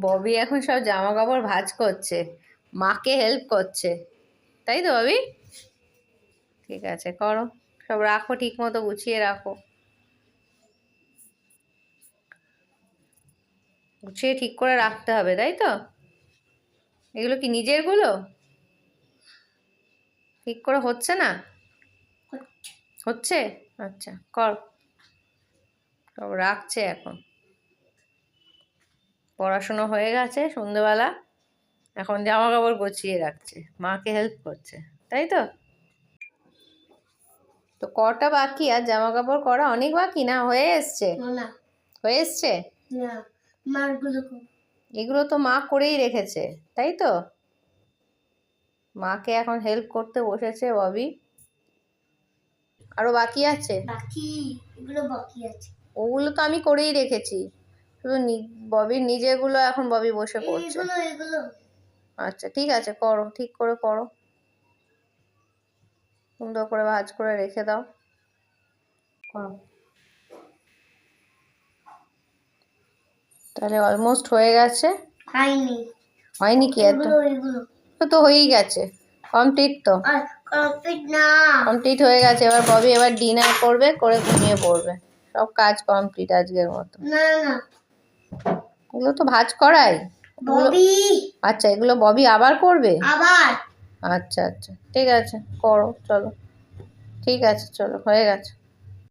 ববি এখন সব জামা কাপড় ভাজ করছে মাকে হেল্প করছে। তাই তো ববি? ঠিক আছে করো। সব রাখো ঠিক মতো গুছিয়ে রাখো। গুছিয়ে ঠিক করে রাখতে হবে তাই তো? এগুলো কি নিজেরগুলো? ঠিক করে হচ্ছে না? হচ্ছে? আচ্ছা কর। সব রাখছে এখন। পড়াশুনো হয়ে গেছে সন্ধ্যেবেলা এখন জামা কাপড় গুছিয়ে রাখছে। মাকে হেল্প করছে তাই তো? তো কটা বাকি? আর জামা কাপড় করা অনেক বাকি না? হয়ে এসছে? না হয়ে এসছে? এগুলো তো মা করেই রেখেছে তাই তো? মাকে এখন হেল্প করতে বসেছে ববি। আরও বাকি আছে? বাকি এগুলো বাকি আছে। ওগুলো তো আমি করেই রেখেছি। শুধু ববির নিজেগুলো এখন ববি বসে করছে আচ্ছা ঠিক আছে করো ঠিক করে করো। সুন্দর করে ভাজ করে রেখে দাও। করো। তাহলে অলমোস্ট হয়ে গেছে। হয়নি। হয়নি কি এত? তো হয়েই গেছে। কমপ্লিট তো। কমপ্লিট না। কমপ্লিট হয়ে গেছে। এবার ববি এবার ডিনার করবে করে ঘুমিয়ে পড়বে। সব কাজ কমপ্লিট আজকের মতো। না না। এগুলো তো ভাজ করাই। ববি। আচ্ছা এগুলো ববি আবার করবে? আবার। আচ্ছা আচ্ছা ঠিক আছে করো চলো। ঠিক আছে চলো হয়ে গেছে।